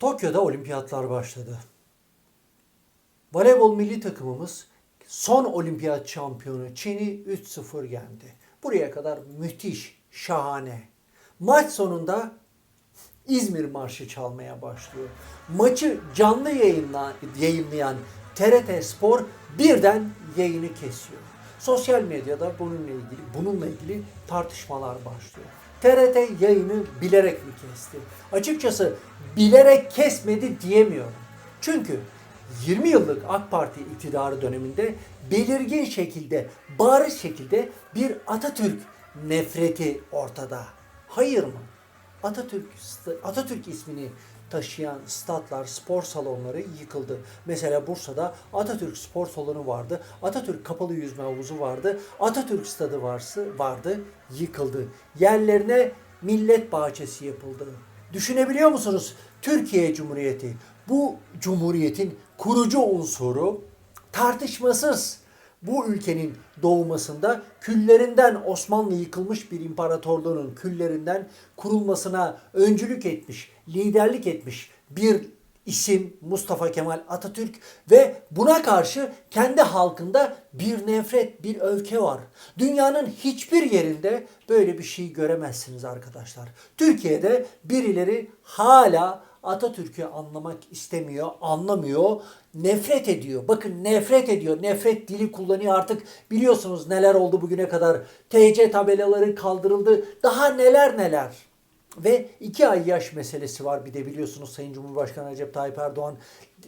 Tokyo'da olimpiyatlar başladı. Voleybol milli takımımız son olimpiyat şampiyonu Çin'i 3-0 yendi. Buraya kadar müthiş, şahane. Maç sonunda İzmir Marşı çalmaya başlıyor. Maçı canlı yayınla, yayınlayan TRT Spor birden yayını kesiyor. Sosyal medyada bununla ilgili bununla ilgili tartışmalar başlıyor. TRT yayını bilerek mi kesti? Açıkçası bilerek kesmedi diyemiyorum. Çünkü 20 yıllık AK Parti iktidarı döneminde belirgin şekilde, bariz şekilde bir Atatürk nefreti ortada. Hayır mı? Atatürk Atatürk ismini taşıyan statlar, spor salonları yıkıldı. Mesela Bursa'da Atatürk Spor Salonu vardı. Atatürk Kapalı Yüzme Havuzu vardı. Atatürk Stadı varsı vardı, yıkıldı. Yerlerine Millet Bahçesi yapıldı. Düşünebiliyor musunuz? Türkiye Cumhuriyeti bu cumhuriyetin kurucu unsuru tartışmasız bu ülkenin doğmasında küllerinden Osmanlı yıkılmış bir imparatorluğunun küllerinden kurulmasına öncülük etmiş, liderlik etmiş bir isim Mustafa Kemal Atatürk ve buna karşı kendi halkında bir nefret, bir öfke var. Dünyanın hiçbir yerinde böyle bir şey göremezsiniz arkadaşlar. Türkiye'de birileri hala Atatürk'ü anlamak istemiyor, anlamıyor, nefret ediyor. Bakın nefret ediyor, nefret dili kullanıyor artık. Biliyorsunuz neler oldu bugüne kadar. TC tabelaları kaldırıldı. Daha neler neler. Ve iki ay yaş meselesi var bir de biliyorsunuz Sayın Cumhurbaşkanı Recep Tayyip Erdoğan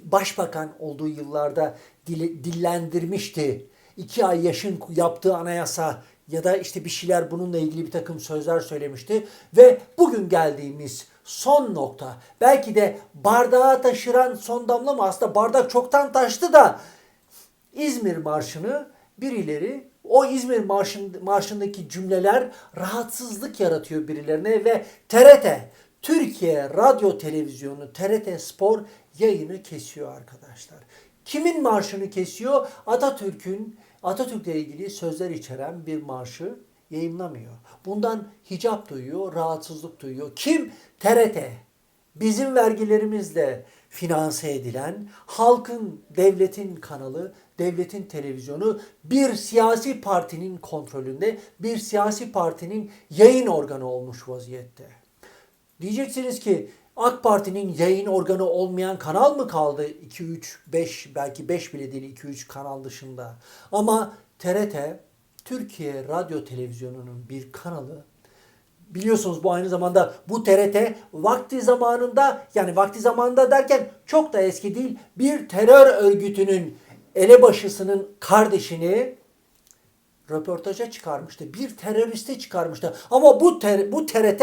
başbakan olduğu yıllarda dile, dillendirmişti. İki ay yaşın yaptığı anayasa ya da işte bir şeyler bununla ilgili bir takım sözler söylemişti. Ve bugün geldiğimiz son nokta belki de bardağı taşıran son damla mı? Aslında bardak çoktan taştı da İzmir Marşı'nı birileri o İzmir Marşı'nd- Marşı'ndaki cümleler rahatsızlık yaratıyor birilerine ve TRT Türkiye Radyo Televizyonu TRT Spor yayını kesiyor arkadaşlar. Kimin marşını kesiyor? Atatürk'ün Atatürk'le ilgili sözler içeren bir marşı yayınlamıyor. Bundan hicap duyuyor, rahatsızlık duyuyor. Kim? TRT. Bizim vergilerimizle finanse edilen halkın, devletin kanalı, devletin televizyonu bir siyasi partinin kontrolünde, bir siyasi partinin yayın organı olmuş vaziyette. Diyeceksiniz ki AK Parti'nin yayın organı olmayan kanal mı kaldı? 2, 3, 5 belki 5 bile değil 2, 3 kanal dışında. Ama TRT Türkiye Radyo Televizyonu'nun bir kanalı Biliyorsunuz bu aynı zamanda bu TRT vakti zamanında yani vakti zamanında derken çok da eski değil bir terör örgütünün elebaşısının kardeşini röportaja çıkarmıştı. Bir teröriste çıkarmıştı. Ama bu ter, bu TRT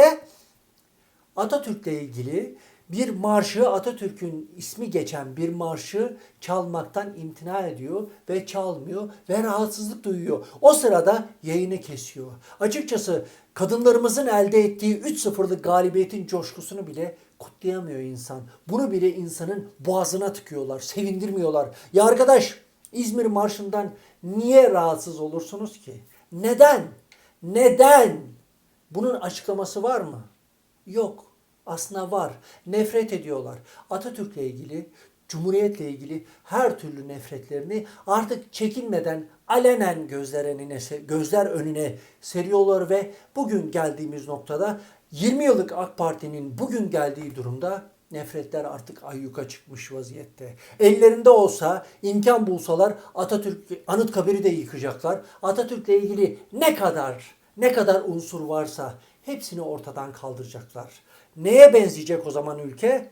Atatürk'le ilgili bir marşı Atatürk'ün ismi geçen bir marşı çalmaktan imtina ediyor ve çalmıyor ve rahatsızlık duyuyor. O sırada yayını kesiyor. Açıkçası kadınlarımızın elde ettiği 3-0'lık galibiyetin coşkusunu bile kutlayamıyor insan. Bunu bile insanın boğazına tıkıyorlar, sevindirmiyorlar. Ya arkadaş İzmir Marşı'ndan niye rahatsız olursunuz ki? Neden? Neden? Bunun açıklaması var mı? Yok. Aslında var. Nefret ediyorlar. Atatürk'le ilgili, Cumhuriyet'le ilgili her türlü nefretlerini artık çekinmeden alenen gözler önüne, gözler önüne seriyorlar ve bugün geldiğimiz noktada 20 yıllık AK Parti'nin bugün geldiği durumda nefretler artık ayyuka çıkmış vaziyette. Ellerinde olsa, imkan bulsalar Atatürk Anıtkabir'i de yıkacaklar. Atatürk'le ilgili ne kadar ne kadar unsur varsa hepsini ortadan kaldıracaklar. Neye benzeyecek o zaman ülke?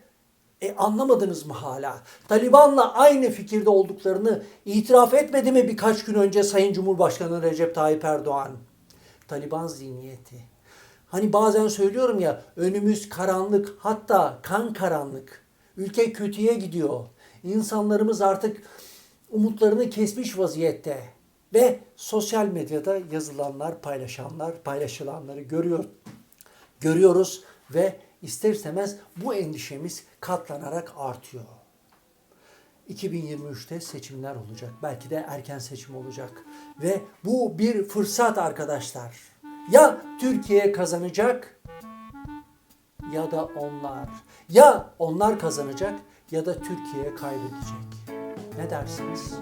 E anlamadınız mı hala? Taliban'la aynı fikirde olduklarını itiraf etmedi mi birkaç gün önce Sayın Cumhurbaşkanı Recep Tayyip Erdoğan? Taliban zihniyeti. Hani bazen söylüyorum ya önümüz karanlık hatta kan karanlık. Ülke kötüye gidiyor. İnsanlarımız artık umutlarını kesmiş vaziyette. Ve sosyal medyada yazılanlar, paylaşanlar, paylaşılanları görüyor, görüyoruz ve ister istemez bu endişemiz katlanarak artıyor. 2023'te seçimler olacak. Belki de erken seçim olacak. Ve bu bir fırsat arkadaşlar. Ya Türkiye kazanacak ya da onlar. Ya onlar kazanacak ya da Türkiye kaybedecek. Ne dersiniz?